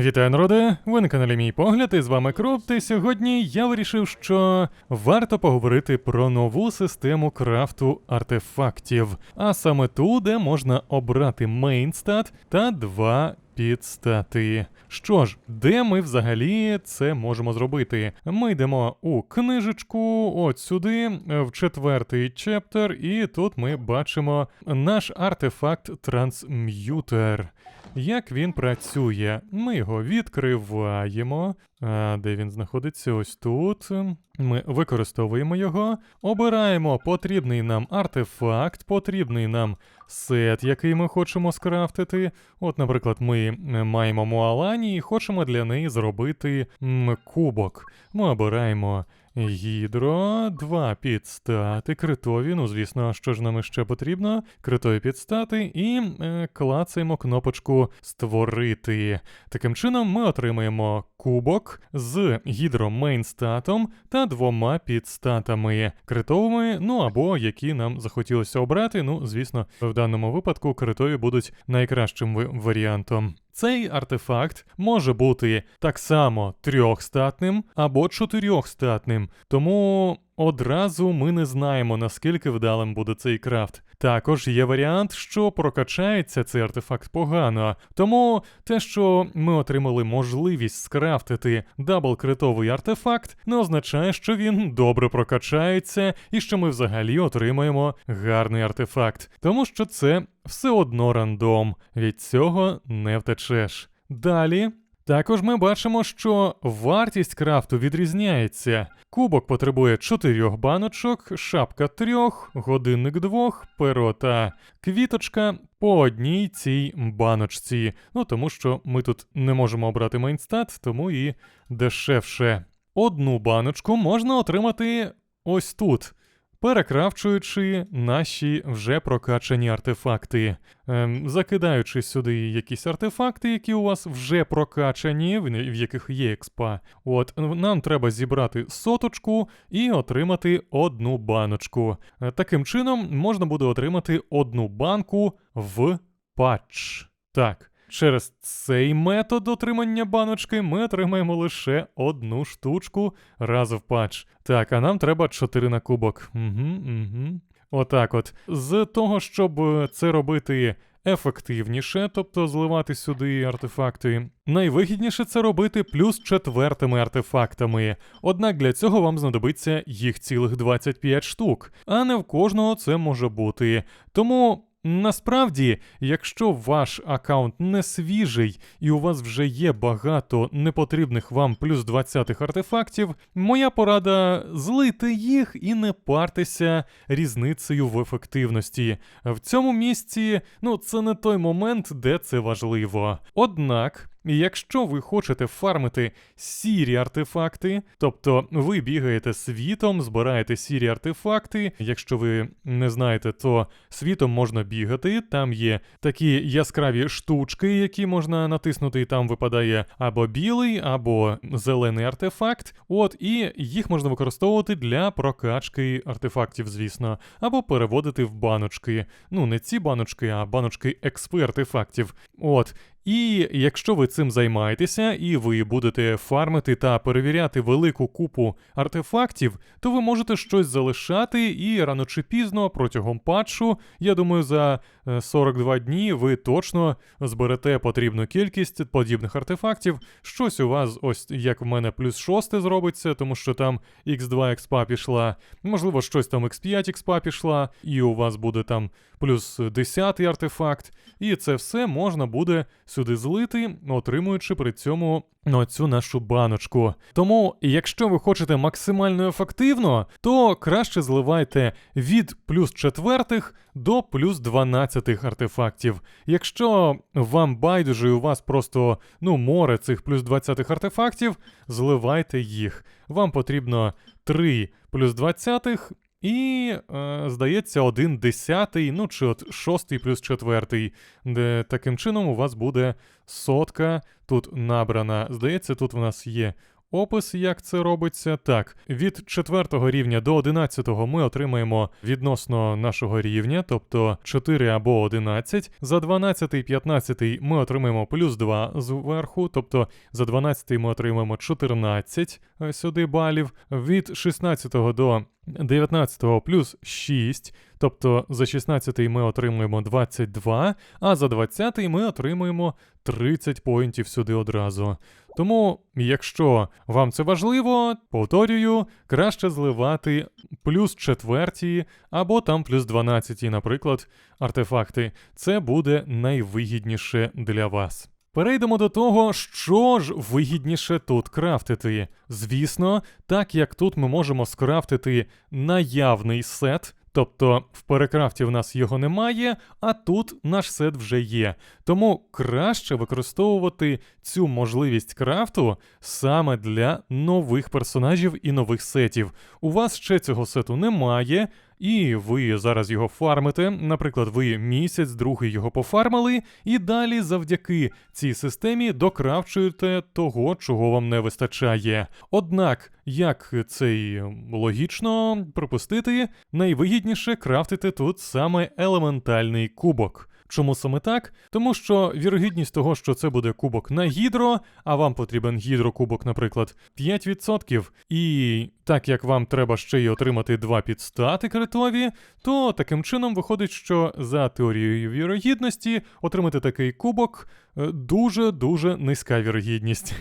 Вітаю, народи! Ви на каналі Мій Погляд, і з вами Кроп. І сьогодні я вирішив, що варто поговорити про нову систему крафту артефактів, а саме ту, де можна обрати мейнстат та два підстати. Що ж, де ми взагалі це можемо зробити? Ми йдемо у книжечку, от сюди, в четвертий чептер, і тут ми бачимо наш артефакт трансм'ютер. Як він працює? Ми його відкриваємо. А, де він знаходиться? Ось тут. Ми використовуємо його, обираємо потрібний нам артефакт, потрібний нам сет, який ми хочемо скрафтити. От, наприклад, ми е, маємо Муалані і хочемо для неї зробити м, кубок. Ми обираємо Гідро, два підстати, критові, ну звісно, що ж нам іще потрібно, критові підстати, і е, клацаємо кнопочку Створити. Таким чином ми отримаємо кубок з гідромейнстатом та двома підстатами критовими, ну або які нам захотілося обрати. Ну, звісно, в даному випадку критові будуть найкращим ви- варіантом. Цей артефакт може бути так само трьохстатним або чотирьохстатним, тому одразу ми не знаємо, наскільки вдалим буде цей крафт. Також є варіант, що прокачається цей артефакт погано, тому те, що ми отримали можливість скрафтити дабл-критовий артефакт, не означає, що він добре прокачається і що ми взагалі отримаємо гарний артефакт, тому що це все одно рандом, від цього не втечеш. Далі. Також ми бачимо, що вартість крафту відрізняється. Кубок потребує 4 баночок, шапка 3, годинник 2, перо та квіточка по одній цій баночці. Ну тому що ми тут не можемо обрати мейнстат, тому і дешевше. Одну баночку можна отримати ось тут. Перекрафчуючи наші вже прокачані артефакти, ем, закидаючи сюди якісь артефакти, які у вас вже прокачані, в, в яких є експа. От нам треба зібрати соточку і отримати одну баночку. Е, Таким чином можна буде отримати одну банку в патч. Так. Через цей метод отримання баночки ми отримаємо лише одну штучку раз в патч. Так, а нам треба 4 на кубок. Угу, угу. Отак от. З того, щоб е, це робити ефективніше, тобто зливати сюди артефакти, найвигідніше це робити плюс четвертими артефактами. Однак для цього вам знадобиться їх цілих 25 штук, а не в кожного це може бути. Тому. Насправді, якщо ваш аккаунт не свіжий і у вас вже є багато непотрібних вам плюс 20 артефактів, моя порада злити їх і не партися різницею в ефективності. В цьому місці, ну, це не той момент, де це важливо. Однак. Якщо ви хочете фармити сірі артефакти, тобто ви бігаєте світом, збираєте сірі артефакти. Якщо ви не знаєте, то світом можна бігати. Там є такі яскраві штучки, які можна натиснути, і там випадає або білий, або зелений артефакт. От, і їх можна використовувати для прокачки артефактів, звісно, або переводити в баночки. Ну, не ці баночки, а баночки експи артефактів. От. І якщо ви цим займаєтеся і ви будете фармити та перевіряти велику купу артефактів, то ви можете щось залишати, і рано чи пізно протягом патчу, я думаю, за е, 42 дні ви точно зберете потрібну кількість подібних артефактів. Щось у вас, ось як в мене, плюс 6 зробиться, тому що там X2 експа пішла, можливо, щось там X5 експа пішла, і у вас буде там плюс 10 артефакт. І це все можна буде сюди злити, отримуючи при цьому ну, цю нашу баночку. Тому, якщо ви хочете максимально ефективно, то краще зливайте від плюс четвертих до плюс 12 артефактів. Якщо вам байдуже і у вас просто ну, море цих плюс 20 артефактів, зливайте їх. Вам потрібно 3 плюс 20 і, е, здається, один десятий, ну чи от шостий плюс четвертий, де таким чином у вас буде сотка тут набрана. Здається, тут в нас є опис, як це робиться. Так, від 4 рівня до 11 ми отримаємо відносно нашого рівня, тобто 4 або 11. За 12 і 15 ми отримаємо плюс 2 зверху, тобто за 12 ми отримаємо 14 е, сюди балів. Від 16 до 19 плюс 6, тобто за 16 ми отримуємо 22, а за 20 ми отримуємо 30 поінтів сюди одразу. Тому, якщо вам це важливо, повторюю, краще зливати плюс четверті або там плюс 12, наприклад, артефакти. Це буде найвигідніше для вас. Перейдемо до того, що ж вигідніше тут крафтити. Звісно, так як тут ми можемо скрафтити наявний сет, тобто в перекрафті в нас його немає, а тут наш сет вже є. Тому краще використовувати цю можливість крафту саме для нових персонажів і нових сетів. У вас ще цього сету немає. І ви зараз його фармите. Наприклад, ви місяць, другий його пофармили, і далі завдяки цій системі докравчуєте того, чого вам не вистачає. Однак, як це й логічно припустити, найвигідніше крафтити тут саме елементальний кубок. Чому саме так? Тому що вірогідність того, що це буде кубок на гідро, а вам потрібен гідрокубок, наприклад, 5%. І так як вам треба ще й отримати два підстати критові, то таким чином виходить, що за теорією вірогідності отримати такий кубок дуже-дуже низька вірогідність.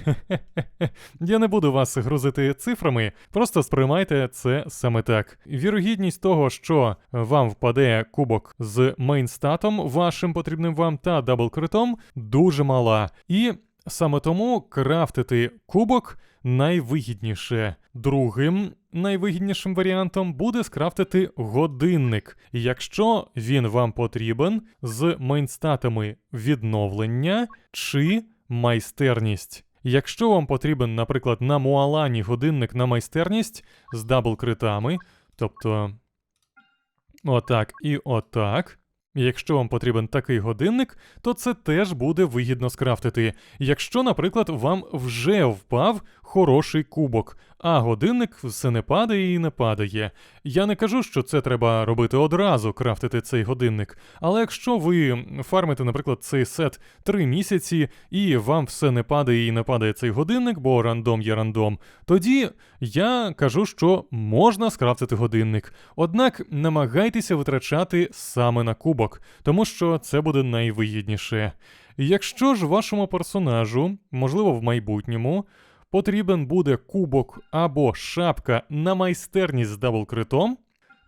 Я не буду вас грузити цифрами, просто сприймайте це саме так. Вірогідність того, що вам впаде кубок з мейнстатом, вашим потрібним вам та даблкритом, дуже мала. І саме тому крафтити кубок найвигідніше. Другим найвигіднішим варіантом буде скрафтити годинник, якщо він вам потрібен з мейнстатами відновлення чи майстерність. Якщо вам потрібен, наприклад, на Муалані годинник на майстерність з даблкритами, тобто отак і отак. Якщо вам потрібен такий годинник, то це теж буде вигідно скрафтити. Якщо, наприклад, вам вже впав хороший кубок, а годинник все не падає і не падає. Я не кажу, що це треба робити одразу, крафтити цей годинник. Але якщо ви фармите, наприклад, цей сет три місяці, і вам все не падає і не падає цей годинник, бо рандом є рандом, тоді я кажу, що можна скрафтити годинник. Однак намагайтеся витрачати саме на кубок, тому що це буде найвигідніше. Якщо ж вашому персонажу, можливо, в майбутньому потрібен буде кубок або шапка на майстерність з даблкритом.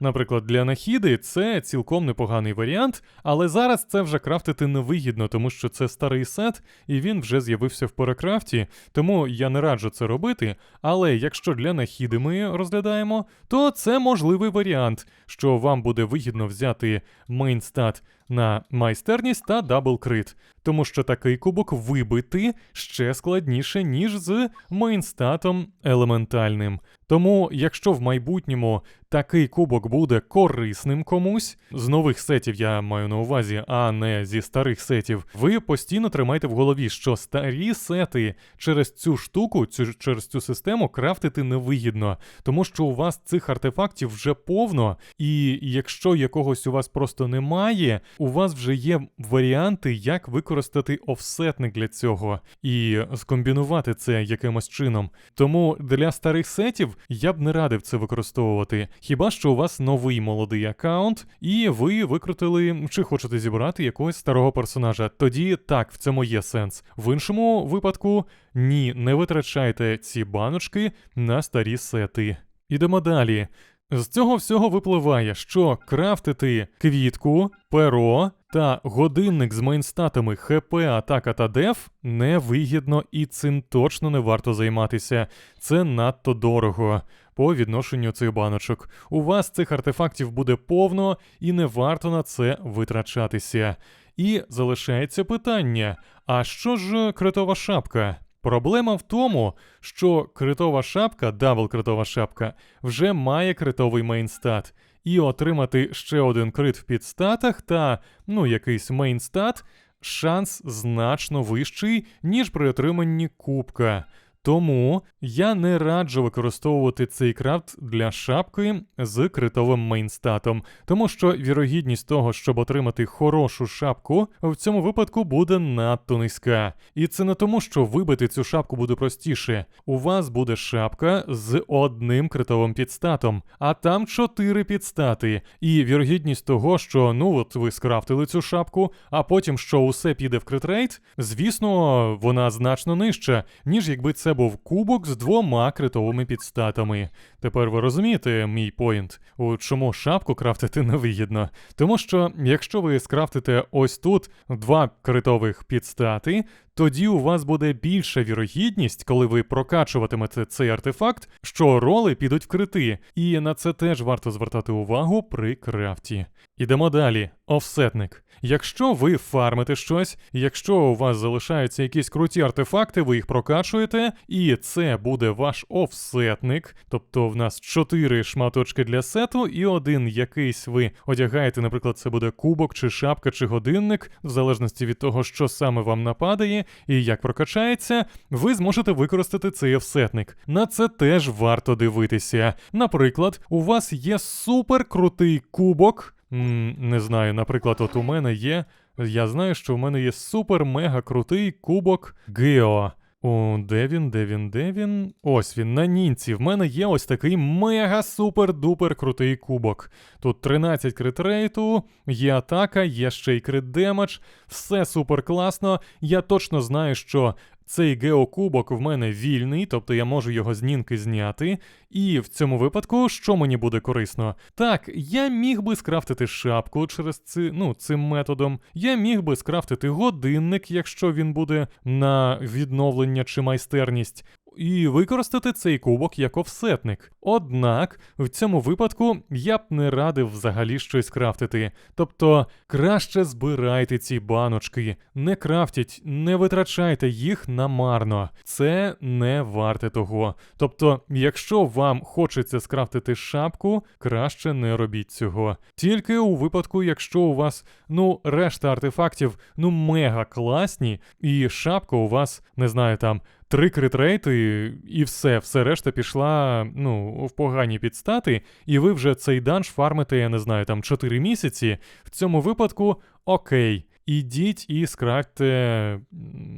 Наприклад, для нахіди це цілком непоганий варіант, але зараз це вже крафтити невигідно, тому що це старий сет, і він вже з'явився в перекрафті, тому я не раджу це робити. Але якщо для нахіди ми розглядаємо, то це можливий варіант, що вам буде вигідно взяти мейнстат на майстерність та даблкрит, тому що такий кубок вибити ще складніше, ніж з мейнстатом елементальним. Тому, якщо в майбутньому такий кубок буде корисним комусь, з нових сетів я маю на увазі, а не зі старих сетів, ви постійно тримайте в голові, що старі сети через цю штуку, цю через цю систему крафтити невигідно, тому що у вас цих артефактів вже повно, і якщо якогось у вас просто немає, у вас вже є варіанти, як використати офсетник для цього і скомбінувати це якимось чином. Тому для старих сетів я б не радив це використовувати. Хіба що у вас новий молодий аккаунт, і ви викрутили чи хочете зібрати якогось старого персонажа. Тоді так, в цьому є сенс. В іншому випадку ні, не витрачайте ці баночки на старі сети. Ідемо далі. З цього всього випливає, що крафтити квітку, перо та годинник з мейнстатами ХП, атака та деф невигідно і цим точно не варто займатися. Це надто дорого по відношенню цих баночок. У вас цих артефактів буде повно і не варто на це витрачатися. І залишається питання: а що ж критова шапка? Проблема в тому, що критова шапка, дабл критова шапка, вже має критовий мейнстат, і отримати ще один крит в підстатах та ну якийсь мейнстат шанс значно вищий, ніж при отриманні кубка. Тому я не раджу використовувати цей крафт для шапки з критовим мейнстатом, тому що вірогідність того, щоб отримати хорошу шапку, в цьому випадку буде надто низька. І це не тому, що вибити цю шапку буде простіше. У вас буде шапка з одним критовим підстатом, а там чотири підстати. І вірогідність того, що ну от ви скрафтили цю шапку, а потім що усе піде в критрейт, звісно, вона значно нижча, ніж якби це був кубок з двома критовими підстатами. Тепер ви розумієте мій поінт, у чому шапку крафтити невигідно. Тому що якщо ви скрафтите ось тут два критових підстати, тоді у вас буде більша вірогідність, коли ви прокачуватимете цей артефакт, що роли підуть в крити. І на це теж варто звертати увагу при крафті. Ідемо далі. Офсетник. Якщо ви фармите щось, якщо у вас залишаються якісь круті артефакти, ви їх прокачуєте, і це буде ваш офсетник. Тобто в нас чотири шматочки для сету, і один якийсь ви одягаєте, наприклад, це буде кубок, чи шапка, чи годинник, в залежності від того, що саме вам нападає і як прокачається, ви зможете використати цей офсетник. На це теж варто дивитися. Наприклад, у вас є супер крутий кубок. Не знаю, наприклад, от у мене є. Я знаю, що у мене є супер-мега крутий кубок Гео. О, де він, де він, де він? Ось він, на нінці. В мене є ось такий мега-супер-дупер крутий кубок. Тут 13 крит рейту, є атака, є ще й крит демедж, все супер класно. Я точно знаю, що цей геокубок в мене вільний, тобто я можу його з нінки зняти. І в цьому випадку, що мені буде корисно? Так, я міг би скрафтити шапку через ци, ну, цим методом. Я міг би скрафтити годинник, якщо він буде на відновлення чи майстерність. І використати цей кубок як офсетник. Однак в цьому випадку я б не радив взагалі щось крафтити. Тобто краще збирайте ці баночки, не крафтіть, не витрачайте їх намарно. Це не варте того. Тобто, якщо вам хочеться скрафтити шапку, краще не робіть цього. Тільки у випадку, якщо у вас ну решта артефактів ну мега класні, і шапка у вас не знаю там три критрейти, і все, все решта пішла ну, в погані підстати, і ви вже цей данж фармите, я не знаю, там 4 місяці. В цьому випадку окей. Ідіть і скрафтьте,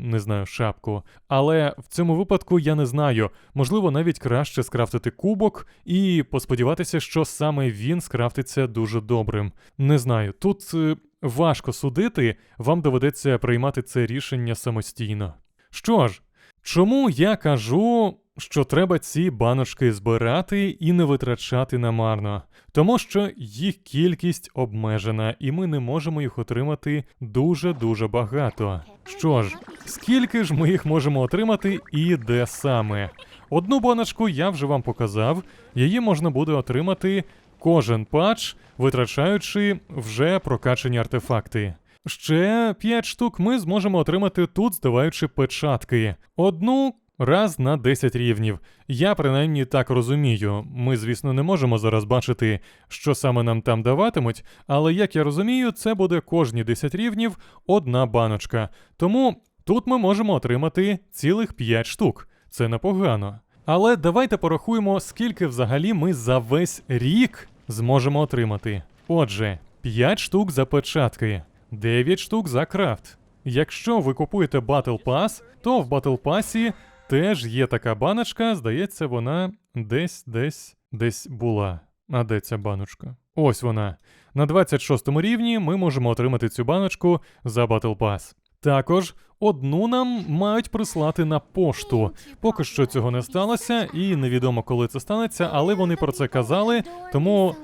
не знаю, шапку. Але в цьому випадку я не знаю. Можливо, навіть краще скрафтити кубок і посподіватися, що саме він скрафтиться дуже добрим. Не знаю, тут е, важко судити, вам доведеться приймати це рішення самостійно. Що ж, Чому я кажу, що треба ці баночки збирати і не витрачати намарно? Тому що їх кількість обмежена, і ми не можемо їх отримати дуже-дуже багато. Що ж, скільки ж ми їх можемо отримати і де саме? Одну баночку я вже вам показав, її можна буде отримати кожен патч, витрачаючи вже прокачані артефакти. Ще 5 штук ми зможемо отримати тут, здаваючи печатки. Одну раз на 10 рівнів. Я принаймні так розумію. Ми, звісно, не можемо зараз бачити, що саме нам там даватимуть, але як я розумію, це буде кожні 10 рівнів одна баночка. Тому тут ми можемо отримати цілих 5 штук. Це непогано. Але давайте порахуємо, скільки взагалі ми за весь рік зможемо отримати. Отже, 5 штук за печатки. 9 штук за крафт. Якщо ви купуєте Battle Pass, то в Battle Pass теж є така баночка, здається, вона десь десь десь була. А де ця баночка? Ось вона. На 26 рівні ми можемо отримати цю баночку за Battle Pass. Також одну нам мають прислати на пошту. Поки що цього не сталося, і невідомо коли це станеться, але вони про це казали, тому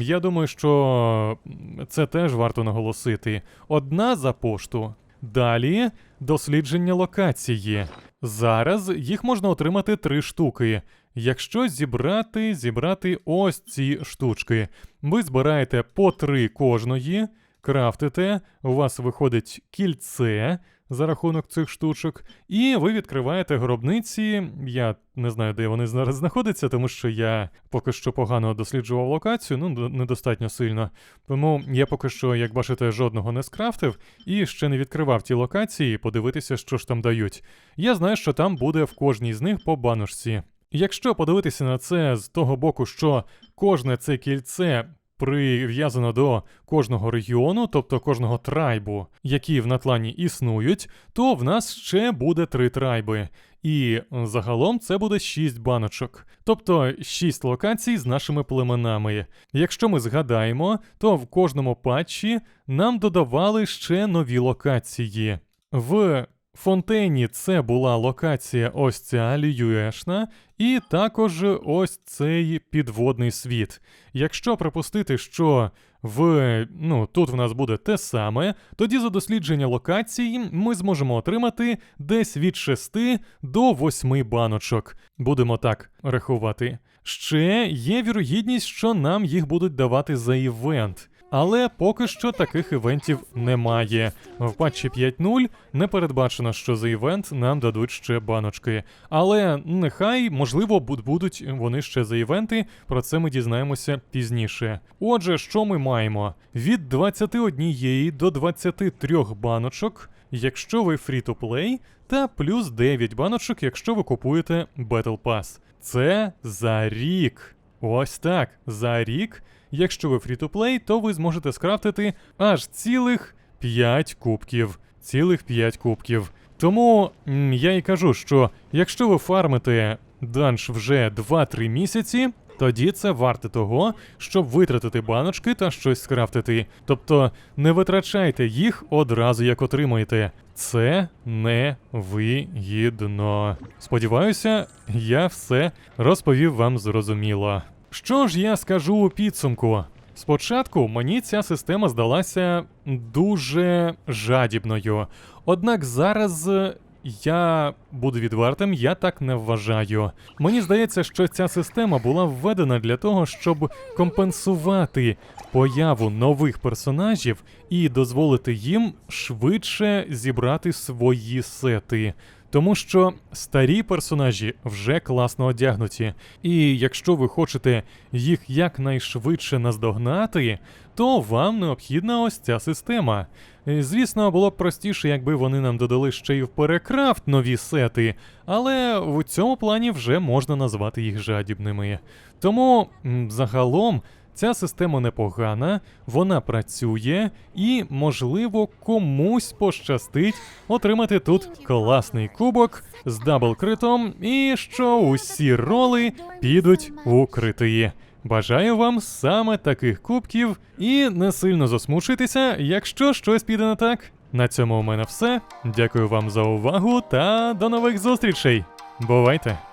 Я думаю, що це теж варто наголосити. Одна за пошту. Далі дослідження локації. Зараз їх можна отримати три штуки. Якщо зібрати, зібрати ось ці штучки. Ви збираєте по три кожної, крафтите, у вас виходить кільце. За рахунок цих штучок. І ви відкриваєте гробниці. Я не знаю, де вони зараз знаходяться, тому що я поки що погано досліджував локацію, ну недостатньо сильно. Тому я поки що, як бачите, жодного не скрафтив і ще не відкривав ті локації, подивитися, що ж там дають. Я знаю, що там буде в кожній з них по баночці. Якщо подивитися на це з того боку, що кожне це кільце прив'язано до кожного регіону, тобто кожного трайбу, які в Натлані існують, то в нас ще буде три трайби. І загалом це буде 6 баночок, тобто 6 локацій з нашими племенами. Якщо ми згадаємо, то в кожному патчі нам додавали ще нові локації. В Фонтейні це була локація ось ця Ліюешна, і також ось цей підводний світ. Якщо припустити, що в ну тут в нас буде те саме, тоді за дослідження локацій ми зможемо отримати десь від 6 до 8 баночок. Будемо так рахувати. Ще є вірогідність, що нам їх будуть давати за івент. Але поки що таких івентів немає. В патчі 5.0 не передбачено, що за івент нам дадуть ще баночки. Але нехай, можливо, будуть вони ще за івенти, про це ми дізнаємося пізніше. Отже, що ми маємо? Від 21 до 23 баночок, якщо ви free-to-play, та плюс 9 баночок, якщо ви купуєте Battle Pass. Це за рік. Ось так, за рік. Якщо ви free-to-play, то ви зможете скрафтити аж цілих 5 кубків. Цілих 5 кубків. Тому я і кажу, що якщо ви фармите данж вже 2-3 місяці, тоді це варте того, щоб витратити баночки та щось скрафтити. Тобто не витрачайте їх одразу, як отримаєте. Це не вигідно. Сподіваюся, я все розповів вам зрозуміло. Що ж я скажу у підсумку? Спочатку мені ця система здалася дуже жадібною. Однак зараз я буду відвертим, я так не вважаю. Мені здається, що ця система була введена для того, щоб компенсувати появу нових персонажів і дозволити їм швидше зібрати свої сети. Тому що старі персонажі вже класно одягнуті, і якщо ви хочете їх якнайшвидше наздогнати, то вам необхідна ось ця система. Е, Звісно, було б простіше, якби вони нам додали ще й в перекрафт нові сети, але в цьому плані вже можна назвати їх жадібними. Тому загалом Ця система непогана, вона працює, і, можливо, комусь пощастить отримати тут класний кубок з дабл-критом, і що усі роли підуть у крити. Бажаю вам саме таких кубків і не сильно засмучуйтеся, якщо щось піде не так. На цьому у мене все. Дякую вам за увагу та до нових зустрічей. Бувайте!